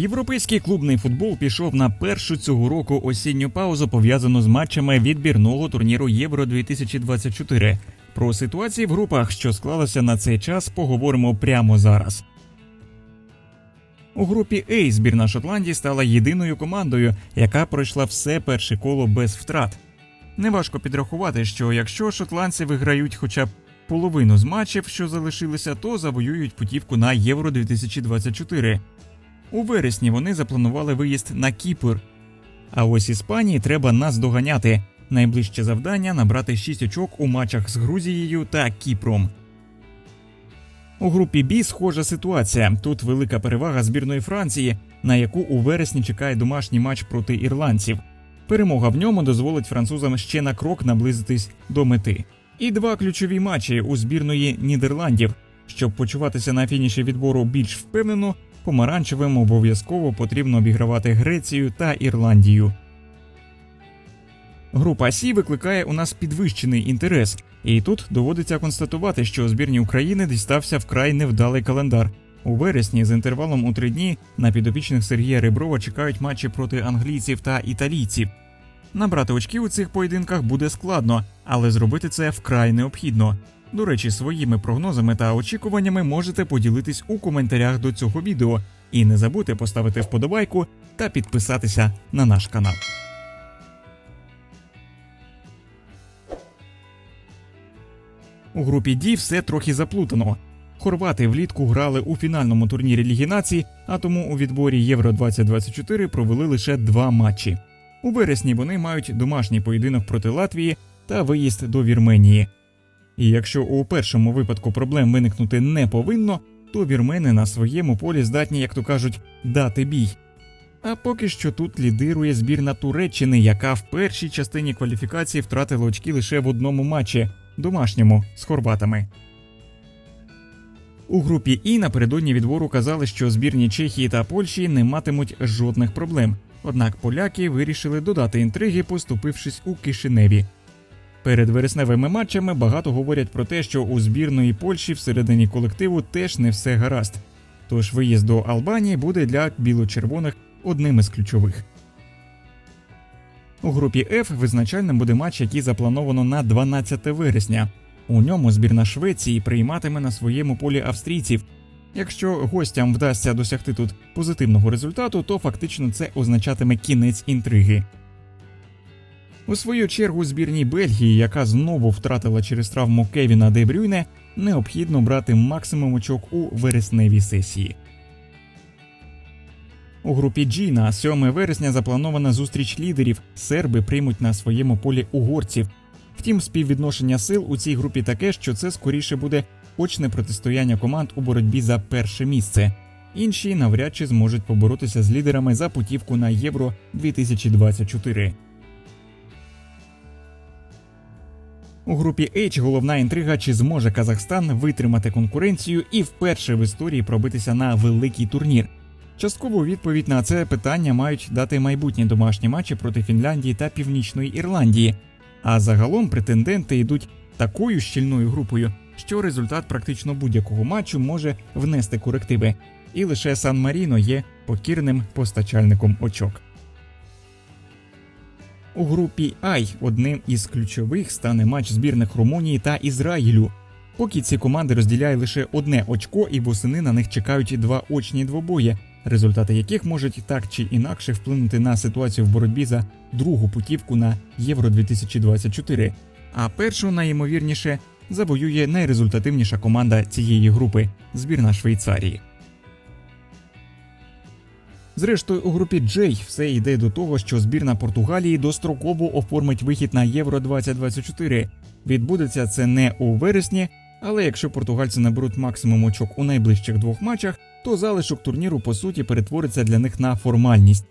Європейський клубний футбол пішов на першу цього року осінню паузу, пов'язану з матчами відбірного турніру Євро 2024 Про ситуації в групах, що склалося на цей час, поговоримо прямо зараз. У групі А збірна Шотландії стала єдиною командою, яка пройшла все перше коло без втрат. Неважко підрахувати, що якщо шотландці виграють хоча б половину з матчів, що залишилися, то завоюють путівку на Євро 2024 У вересні вони запланували виїзд на Кіпр. А ось Іспанії треба наздоганяти. Найближче завдання набрати 6 очок у матчах з Грузією та Кіпром. У групі Бі схожа ситуація. Тут велика перевага збірної Франції, на яку у вересні чекає домашній матч проти ірландців. Перемога в ньому дозволить французам ще на крок наблизитись до мети. І два ключові матчі у збірної Нідерландів. Щоб почуватися на фініші відбору більш впевнено, помаранчевим обов'язково потрібно обігравати Грецію та Ірландію. Група Сі викликає у нас підвищений інтерес, і тут доводиться констатувати, що збірні України дістався вкрай невдалий календар. У вересні з інтервалом у три дні на підопічних Сергія Реброва чекають матчі проти англійців та італійців. Набрати очки у цих поєдинках буде складно, але зробити це вкрай необхідно. До речі, своїми прогнозами та очікуваннями можете поділитись у коментарях до цього відео. І не забудьте поставити вподобайку та підписатися на наш канал. У групі Ді все трохи заплутано. Хорвати влітку грали у фінальному турнірі Ліги Націй, а тому у відборі Євро 2024 провели лише два матчі. У вересні вони мають домашній поєдинок проти Латвії та виїзд до Вірменії. І якщо у першому випадку проблем виникнути не повинно, то вірмени на своєму полі здатні, як то кажуть, дати бій. А поки що тут лідирує збірна Туреччини, яка в першій частині кваліфікації втратила очки лише в одному матчі домашньому з хорватами. У групі І напередодні відбору казали, що збірні Чехії та Польщі не матимуть жодних проблем. Однак поляки вирішили додати інтриги, поступившись у Кишиневі. Перед вересневими матчами багато говорять про те, що у збірної Польщі всередині колективу теж не все гаразд. Тож виїзд до Албанії буде для біло-червоних одним із ключових. У групі F визначальним буде матч, який заплановано на 12 вересня. У ньому збірна Швеції прийматиме на своєму полі австрійців. Якщо гостям вдасться досягти тут позитивного результату, то фактично це означатиме кінець інтриги. У свою чергу збірній Бельгії, яка знову втратила через травму Кевіна Де Брюйне, необхідно брати максимум очок у вересневій сесії. У групі G на 7 вересня запланована зустріч лідерів. Серби приймуть на своєму полі угорців. Втім, співвідношення сил у цій групі таке, що це скоріше буде очне протистояння команд у боротьбі за перше місце. Інші навряд чи зможуть поборотися з лідерами за путівку на Євро 2024. У групі H головна інтрига, чи зможе Казахстан витримати конкуренцію і вперше в історії пробитися на великий турнір. Часткову відповідь на це питання мають дати майбутні домашні матчі проти Фінляндії та Північної Ірландії. А загалом претенденти йдуть такою щільною групою, що результат практично будь-якого матчу може внести корективи, і лише Сан Маріно є покірним постачальником очок. У групі Ай одним із ключових стане матч збірних Румунії та Ізраїлю. Поки ці команди розділяють лише одне очко, і восени на них чекають два очні двобої, результати яких можуть так чи інакше вплинути на ситуацію в боротьбі за другу путівку на Євро 2024. А першу найімовірніше завоює найрезультативніша команда цієї групи збірна Швейцарії. Зрештою, у групі Джей все йде до того, що збірна Португалії достроково оформить вихід на Євро 2024. Відбудеться це не у вересні, але якщо португальці наберуть максимум очок у найближчих двох матчах, то залишок турніру по суті перетвориться для них на формальність.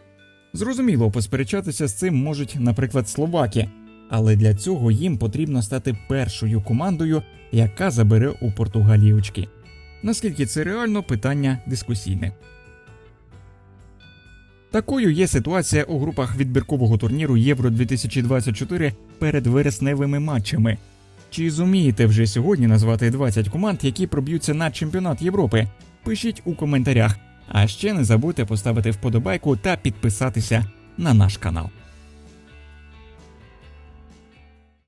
Зрозуміло, посперечатися з цим можуть, наприклад, словаки, але для цього їм потрібно стати першою командою, яка забере у Португалії очки. Наскільки це реально, питання дискусійне. Такою є ситуація у групах відбіркового турніру Євро 2024 перед вересневими матчами. Чи зумієте вже сьогодні назвати 20 команд, які проб'ються на чемпіонат Європи? Пишіть у коментарях. А ще не забудьте поставити вподобайку та підписатися на наш канал.